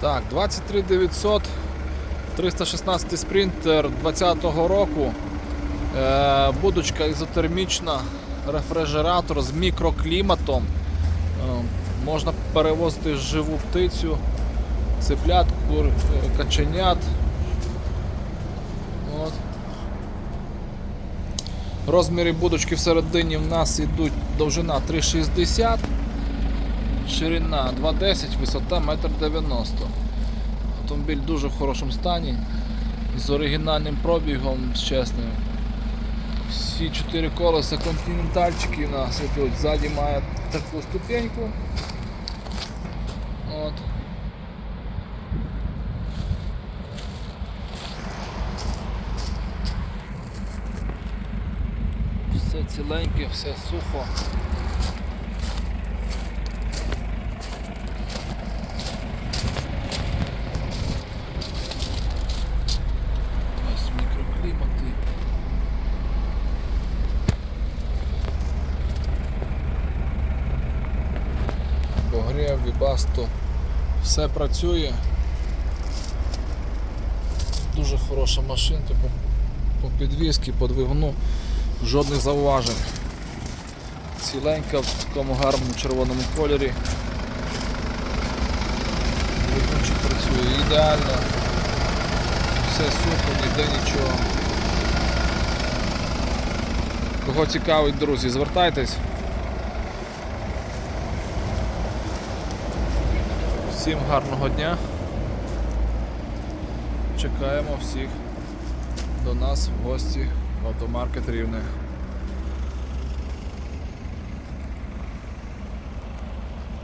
Так, 23900, 316 спринтер 20-го року. Е, будочка ізотермічна, рефрижератор з мікрокліматом. Е, можна перевозити живу птицю, цеплят, кур, е, каченят. От. Розміри будочки всередині в нас йдуть довжина 3,60, ширина 2,10, висота 1,90 м. Автомобіль дуже в хорошому стані, з оригінальним пробігом, з чесним. Всі чотири колеса континентальчики у нас йдуть. Ззаді має таку ступеньку. От. Все ціленьке, все сухо. Богрев, Вібасто. Все працює. Дуже хороша машинка по, по підвізки, по двигуну, жодних зауважень. Ціленька в такому гарному червоному кольорі. Двигунчик працює ідеально. Все сухо, ніде нічого. Кого цікавить, друзі, звертайтесь. Всім гарного дня. Чекаємо всіх до нас в гості в автомаркет Рівне.